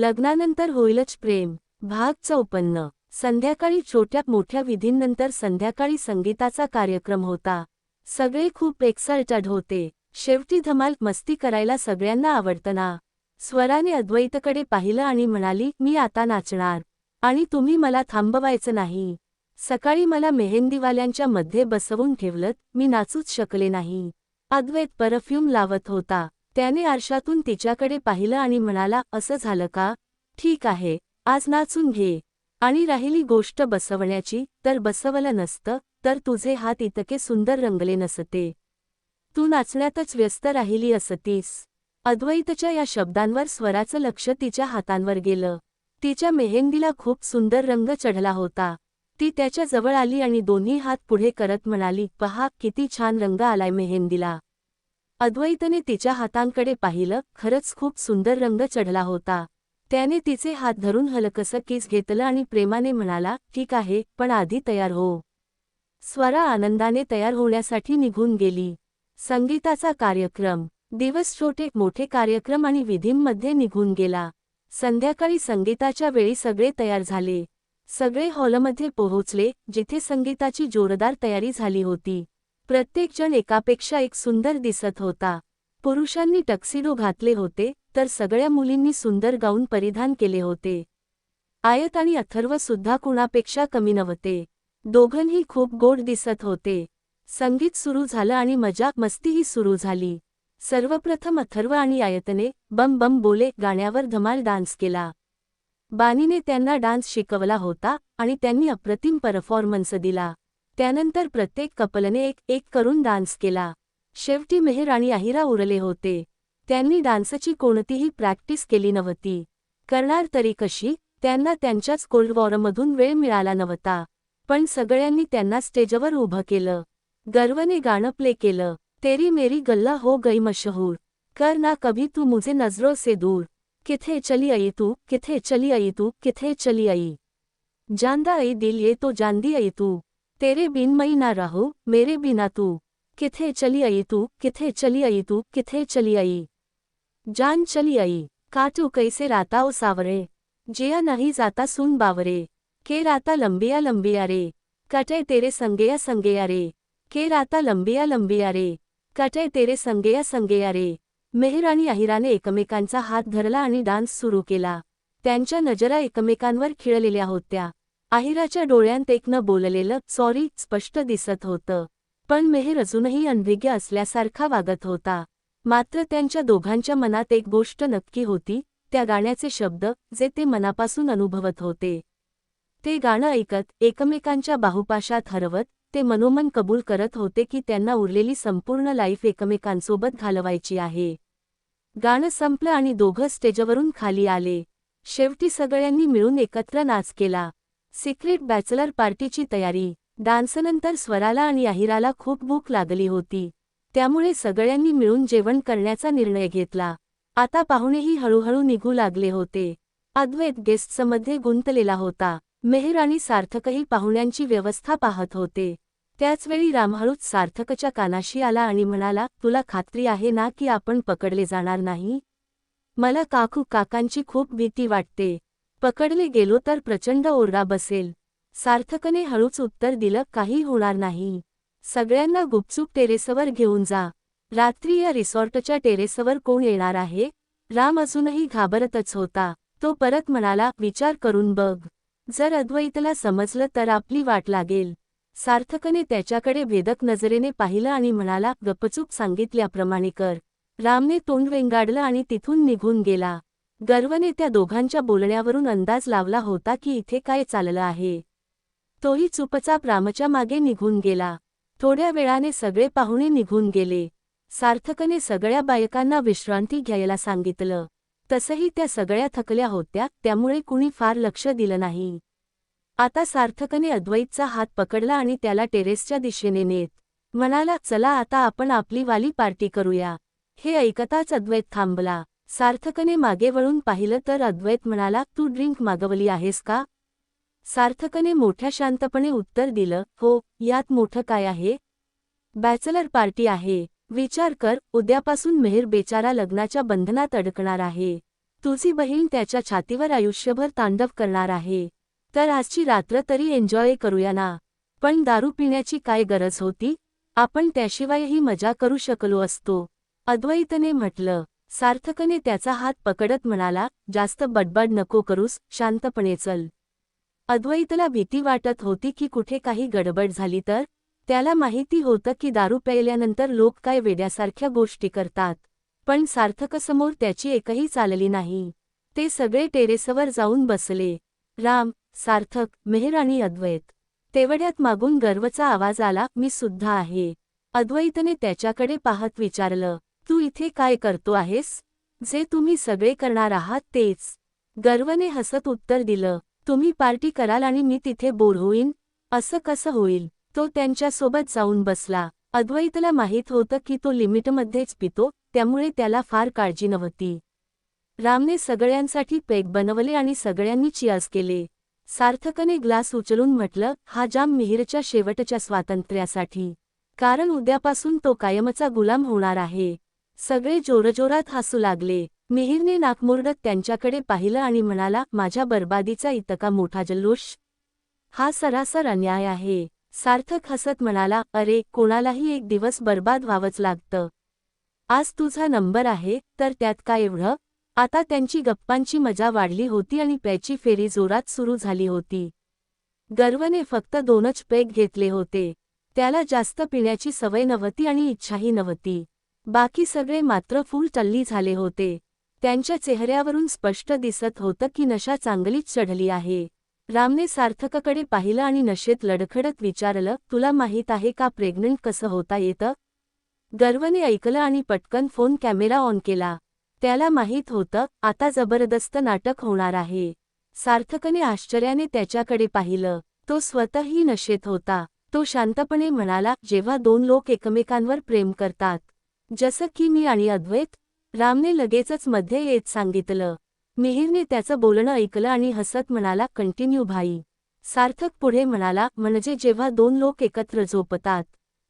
लग्नानंतर होईलच प्रेम. भाग चौपन्न संध्याकाळी छोट्या मोठ्या विधींनंतर संध्याकाळी संगीताचा कार्यक्रम होता. सगळे खूप एक्साल्टेड होते. शेवटी धमाल मस्ती करायला सगळ्यांना आवडतं ना स्वराने अद्वैतकडे पाहिलं आणि म्हणाली मी आता नाचणार. आणि तुम्ही मला थांबवायचं नाही. सकाळी मला मेहेंदीवाल्यांच्या मध्ये बसवून ठेवलत. मी नाचूच शकले नाही. अद्वैत परफ्यूम लावत होता. त्याने आरशातून तिच्याकडे पाहिलं आणि म्हणाला असं झालं का? ठीक आहे आज नाचून घे. आणि राहिली गोष्ट बसवण्याची तर बसवलं नसतं तर तुझे हात इतके सुंदर रंगले नसते. तू नाचण्यातच व्यस्त राहिली असतीस. अद्वैतच्या या शब्दांवर स्वराचं लक्ष तिच्या हातांवर गेलं. तिच्या मेहेंदीला खूप सुंदर रंग चढला होता. ती त्याच्याजवळ आली आणि दोन्ही हात पुढे करत म्हणाली पहा किती छान रंग आलाय मेहेंदीला. अद्वैतने तिच्या हातांकडे पाहिलं खरंच खूप सुंदर रंग चढला होता. त्याने तिचे हात धरून हलकसं किस घेतलं आणि प्रेमाने म्हणाला ठीक आहे पण आधी तयार हो. स्वरा आनंदाने तयार होण्यासाठी निघून गेली. संगीताचा कार्यक्रम. दिवस छोटे मोठे कार्यक्रम आणि विधींमध्ये निघून गेला. संध्याकाळी संगीताच्या वेळी सगळे तयार झाले. सगळे हॉलमध्ये पोहोचले जिथे संगीताची जोरदार तयारी झाली होती. प्रत्येकजण एकापेक्षा एक सुंदर दिसत होता. पुरुषांनी टक्सिडो घातले होते तर सगळ्या मुलींनी सुंदर गाऊन परिधान केले होते. आयत आणि अथर्व सुद्धा कुणापेक्षा कमी नव्हते. दोघंही खूप गोड दिसत होते. संगीत सुरू झालं आणि मजाक मस्तीही सुरू झाली. सर्वप्रथम अथर्व आणि आयतने बम बम बोले गाण्यावर धमाल डान्स केला. बानीने त्यांना डान्स शिकवला होता आणि त्यांनी अप्रतिम परफॉर्मन्स दिला. त्यानंतर प्रत्येक कपलने एक एक करून डान्स केला. शेवटी मेहर आणि अहिरा उरले होते. त्यांनी डान्सची कोणतीही प्रॅक्टिस केली नव्हती. करणार तरी कशी त्यांना त्यांच्याच कोल्ड वॉरमधून वेळ मिळाला नव्हता. पण सगळ्यांनी त्यांना स्टेजवर उभं केलं. गर्वने गाणं प्ले केलं. तेरी मेरी गल्ला हो गई मशहूर. कर ना कभी तू मुझे नजरों से दूर. किथे चली आई तू किथे चली आई तू किथे चली आई. जानदा आई दिल ये तो जानदी आई तू. तेरे बिन मई ना रहो मेरे बिना तू। किथे चली आई तू किथे चली आई तू किथे चली आई। जान चली आई काटू कैसे राता ओ सावरे। जिया नहीं जाता सुन बावरे। के राता लंबिया लंबिया रे। कटे तेरे संगेया संगेया रे। के राता लंबिया लंबिया रे। कटे तेरे संगेया संगेया रे। मेहर आणि अहिराने एकमेकांचा हात धरला आणि डान्स सुरू केला. त्यांच्या नजरा एकमेकांवर खिळलेल्या होत्या. आहिराच्या डोळ्यांत एक न बोललेलं सॉरी स्पष्ट दिसत होतं. पण मेहर अजूनही अनभिज्ञ असल्यासारखा वागत होता. मात्र त्यांच्या दोघांच्या मनात एक गोष्ट नक्की होती त्या गाण्याचे शब्द जे ते मनापासून अनुभवत होते. ते गाणं ऐकत एकमेकांच्या बाहुपाशात हरवत ते मनोमन कबूल करत होते की त्यांना उरलेली संपूर्ण लाईफ एकमेकांसोबत घालवायची आहे. गाणं संपलं आणि दोघं स्टेजवरून खाली आले. शेवटी सगळ्यांनी मिळून एकत्र नाच केला. सिक्रेट बॅचलर पार्टीची तयारी. डान्सनंतर स्वराला आणि अहिराला खूप भूक लागली होती. त्यामुळे सगळ्यांनी मिळून जेवण करण्याचा निर्णय घेतला. आता पाहुणेही हळूहळू निघू लागले होते. अद्वैत गेस्ट्समध्ये गुंतलेला होता. मेहर आणि सार्थकही पाहुण्यांची व्यवस्था पाहत होते. त्याचवेळी रामहळूच सार्थकच्या कानाशी आला आणि म्हणाला तुला खात्री आहे ना की आपण पकडले जाणार नाही? मला काकू काकांची खूप भीती वाटते. पकडले गेलो तर प्रचंड ओरडा बसेल. सार्थकने हळूच उत्तर दिलं काही होणार नाही. सगळ्यांना गुपचूप टेरेसवर घेऊन जा. रात्री या रिसॉर्टच्या टेरेसवर कोण येणार आहे? राम अजूनही घाबरतच होता. तो परत म्हणाला विचार करून बघ. जर अद्वैतला समजलं तर आपली वाट लागेल. सार्थकने त्याच्याकडे भेदक नजरेने पाहिलं आणि म्हणाला गपचूप सांगितल्याप्रमाणे कर. रामने तोंड वेंगाडलं आणि तिथून निघून गेला. गर्वने त्या दोघांच्या बोलण्यावरून अंदाज लावला होता की इथे काय चाललं आहे. तोही चुपचाप रामच्या मागे निघून गेला. थोड्या वेळाने सगळे पाहुणे निघून गेले. सार्थकने सगळ्या बायकांना विश्रांती घ्यायला सांगितलं. तसंही त्या सगळ्या थकल्या होत्या त्यामुळे कुणी फार लक्ष दिलं नाही. आता सार्थकने अद्वैतचा हात पकडला आणि त्याला टेरेसच्या दिशेने नेत म्हणाला चला आता आपण आपली वाली पार्टी करूया. हे ऐकताच अद्वैत थांबला. सार्थकने मागे वळून पाहिलं तर अद्वैत म्हणाला तू ड्रिंक मागवली आहेस का? सार्थकने मोठ्या शांतपणे उत्तर दिलं हो यात मोठं काय आहे? बॅचलर पार्टी आहे. विचार कर उद्यापासून मेहर बेचारा लग्नाच्या बंधनात अडकणार आहे. तुझी बहीण त्याच्या छातीवर आयुष्यभर तांडव करणार आहे. तर आजची रात्र तरी एन्जॉय करूया ना. पण दारू पिण्याची काय गरज होती? आपण त्याशिवायही मजा करू शकलो असतो. अद्वैतने म्हटलं सार्थकने त्याचा हात पकडत म्हणाला जास्त बडबड नको करूस शांतपणे चल. अद्वैतला भीती वाटत होती की कुठे काही गडबड झाली तर? त्याला माहिती होतं की दारू प्यायल्यानंतर लोक काय वेड्यासारख्या गोष्टी करतात. पण सार्थकसमोर त्याची एकही चालली नाही. ते सगळे टेरेसवर जाऊन बसले. राम सार्थक मेहर आणि अद्वैत. तेवढ्यात मागून गर्वचा आवाज आला मी सुद्धा आहे. अद्वैतने त्याच्याकडे पाहत विचारलं तू इथे काय करतो आहेस? जे तुम्ही सगळे करणार आहात तेच. गर्वने हसत उत्तर दिलं तुम्ही पार्टी कराल आणि मी तिथे बोर होईन? असं कसं होईल? तो त्यांच्यासोबत जाऊन बसला. अद्वैतला माहीत होतं की तो लिमिटमध्येच पितो त्यामुळे त्याला फार काळजी नव्हती. रामने सगळ्यांसाठी पेक बनवले आणि सगळ्यांनी चियास केले. सार्थकने ग्लास उचलून म्हटलं हा जाम मिहिरच्या शेवटच्या स्वातंत्र्यासाठी. कारण उद्यापासून तो कायमचा गुलाम होणार आहे. सगळे जोरजोरात हसू लागले. मिहिरने नाकमुरडत त्यांच्याकडे पाहिलं आणि म्हणाला माझ्या बर्बादीचा इतका मोठा जल्लोष? हा सरासर अन्याय आहे. सार्थक हसत म्हणाला अरे कोणालाही एक दिवस बर्बाद व्हावंच लागतं. आज तुझा नंबर आहे तर त्यात काय एवढं? आता त्यांची गप्पांची मजा वाढली होती आणि प्याची फेरी जोरात सुरू झाली होती. गर्वने फक्त दोनच पेग घेतले होते. त्याला जास्त पिण्याची सवय नव्हती आणि इच्छाही नव्हती. बाकी सगळे मात्र फुल टल्ली झाले होते. त्यांच्या चेहऱ्यावरून स्पष्ट दिसत होतं की नशा चांगलीच चढली आहे. रामने सार्थककडे पाहिलं आणि नशेत लडखडत विचारलं तुला माहीत आहे का प्रेग्नंट कसं होता येतं? गर्वने ऐकलं आणि पटकन फोन कॅमेरा ऑन केला. त्याला माहीत होतं आता जबरदस्त नाटक होणार आहे. सार्थकने आश्चर्याने त्याच्याकडे पाहिलं. तो स्वतःही नशेत होता. तो शांतपणे म्हणाला जेव्हा दोन लोक एकमेकांवर प्रेम करतात जसं की मी आणि अद्वैत रामने लगेचच मध्ये येत सांगितलं. मिहिरने त्याचं बोलणं ऐकलं आणि हसत म्हणाला कंटिन्यू भाई. सार्थक पुढे म्हणाला म्हणजे जेव्हा दोन लोक एकत्र झोपतात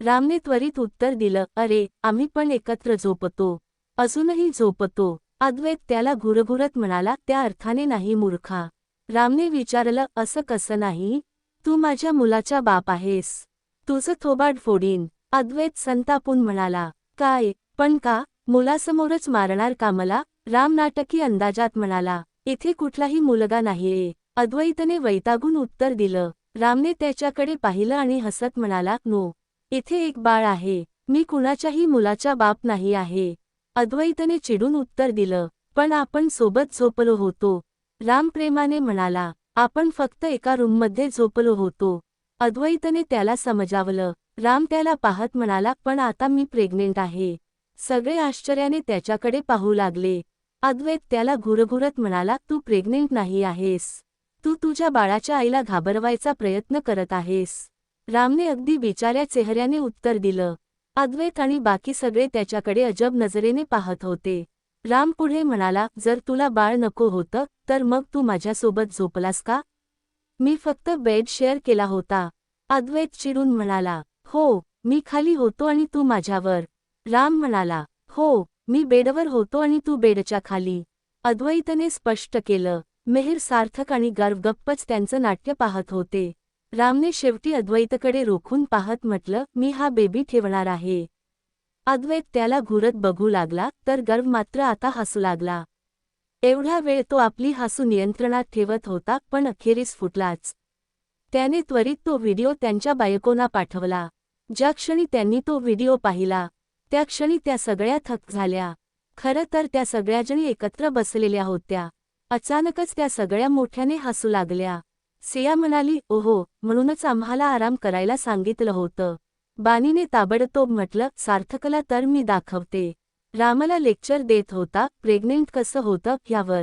रामने त्वरित उत्तर दिलं अरे आम्ही पण एकत्र झोपतो. अजूनही झोपतो. अद्वैत त्याला घुरघुरत म्हणाला त्या अर्थाने नाही मूर्खा. रामने विचारलं असं कसं नाही? तू माझ्या मुलाचा बाप आहेस. तुझं थोबाड फोडीन. अद्वैत संतापून म्हणाला काय? पण का? मुलासमोरच मारणार का मला? राम नाटकी अंदाजात म्हणाला. इथे कुठलाही मुलगा नाहीये. अद्वैतने वैतागून उत्तर दिलं. रामने त्याच्याकडे पाहिलं आणि हसत म्हणाला नो. इथे एक बाळ आहे. मी कुणाच्याही मुलाचा बाप नाही आहे. अद्वैतने चिडून उत्तर दिलं. पण आपण सोबत झोपलो होतो. राम प्रेमाने म्हणाला आपण फक्त एका रूममध्ये झोपलो होतो. अद्वैतने त्याला समजावलं. राम त्याला पाहत म्हणाला पण आता मी प्रेग्नेंट आहे. सगळे आश्चर्याने त्याच्याकडे पाहू लागले. अद्वैत त्याला घुरघुरत म्हणाला तू प्रेग्नेंट नाही आहेस. तू तुझ्या बाळाच्या आईला घाबरवायचा प्रयत्न करत आहेस. रामने अगदी बिचाऱ्या चेहऱ्याने उत्तर दिलं. अद्वैत आणि बाकी सगळे त्याच्याकडे अजब नजरेने पाहत होते. राम पुढे म्हणाला जर तुला बाळ नको होतं तर मग तू माझ्यासोबत झोपलास का? मी फक्त बेड शेअर केला होता. अद्वैत चिरून म्हणाला हो मी खाली होतो आणि तू माझ्यावर. राम म्हणाला हो मी बेडवर होतो आणि तू बेडच्या खाली. अद्वैतने स्पष्ट केलं मेहर सार्थक आणि गर्व गप्पच त्यांचं नाट्य पाहत होते. रामने शेवटी अद्वैतकडे रोखून पाहत म्हटलं मी हा बेबी ठेवणार आहे. अद्वैत त्याला घुरत बघू लागला तर गर्व मात्र आता हसू लागला. एवढा वेळ तो आपली हसू नियंत्रणात ठेवत होता पण अखेरीस फुटलाच. त्याने त्वरित तो व्हिडिओ त्यांच्या बायकोना पाठवला. ज्या क्षणी त्यांनी तो व्हिडिओ पाहिला त्या क्षणी त्या सगळ्या थक झाल्या. खरं तर त्या सगळ्याजणी एकत्र बसलेल्या होत्या. अचानकच त्या सगळ्या मोठ्याने हसू लागल्या. सिया म्हणाली ओहो म्हणूनच आम्हाला आराम करायला सांगितलं होतं. बानीने ताबडतोब म्हटलं सार्थकला तर मी दाखवते. रामला लेक्चर देत होता प्रेग्नेंट कसं होतं ह्यावर.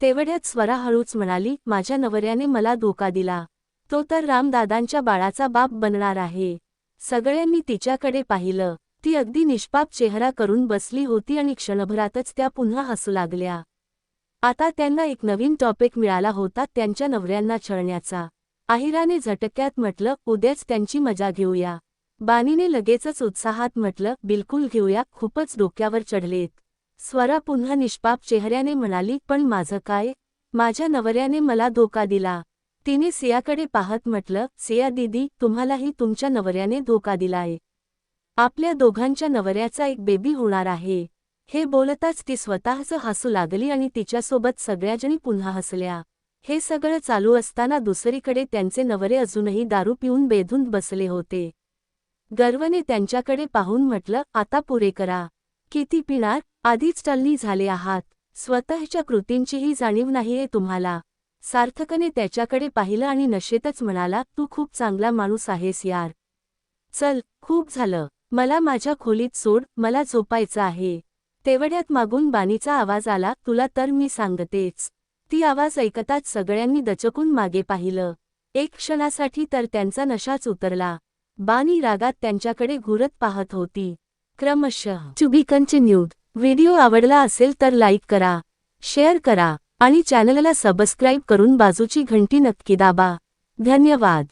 तेवढ्यात स्वरा हळूच म्हणाली माझ्या नवऱ्याने मला धोका दिला. तो तर रामदादांच्या बाळाचा बाप बनणार आहे. सगळ्यांनी तिच्याकडे पाहिलं. ती अगदी निष्पाप चेहरा करून बसली होती आणि क्षणभरातच त्या पुन्हा हसू लागल्या. आता त्यांना एक नवीन टॉपिक मिळाला होता त्यांच्या नवऱ्यांना छळण्याचा. आहिराने झटक्यात म्हटलं उद्याच त्यांची मजा घेऊया. बानीने लगेचच उत्साहात म्हटलं बिलकुल घेऊया खूपच डोक्यावर चढलेत. स्वरा पुन्हा निष्पाप चेहऱ्याने म्हणाली पण माझं काय? माझ्या नवऱ्याने मला धोका दिला. तिने सियाकडे पाहत म्हटलं सिया दिदी तुम्हालाही तुमच्या नवऱ्याने धोका दिलाय आपल्या दोघांच्या नवऱ्याचा एक बेबी होणार आहे. हे बोलताच ती स्वतःच हसू लागली आणि तिच्यासोबत सगळ्याजणी पुन्हा हसल्या. हे सगळं चालू असताना दुसरीकडे त्यांचे नवरे अजूनही दारू पिऊन बेधून बसले होते. गर्वने त्यांच्याकडे पाहून म्हटलं आता पुरे करा. किती पिणार? आधीच टल्ली झाले आहात. स्वतःच्या कृतींचीही जाणीव नाहीये तुम्हाला. सार्थकने त्याच्याकडे पाहिलं आणि नशेतच म्हणाला तू खूप चांगला माणूस आहेस यार. चल खूप झालं. मला माझ्या खोलीत सोड मला झोपायचं आहे तेवढ्यात मागून बाणीचा आवाज आला तुला तर मी सांगतेच ती आवाज ऐकताच सगळ्यांनी दचकून मागे पाहिलं. एक क्षणासाठी तर त्यांचा नशाच उतरला. बानी रागात त्यांच्याकडे घुरत पाहत होती. क्रमशः टू बी कंटिन्यूड व्हिडिओ आवडला असेल तर लाईक करा शेअर करा. आणि चॅनलला सबस्क्राईब करून बाजूची घंटी नक्की दाबा. धन्यवाद.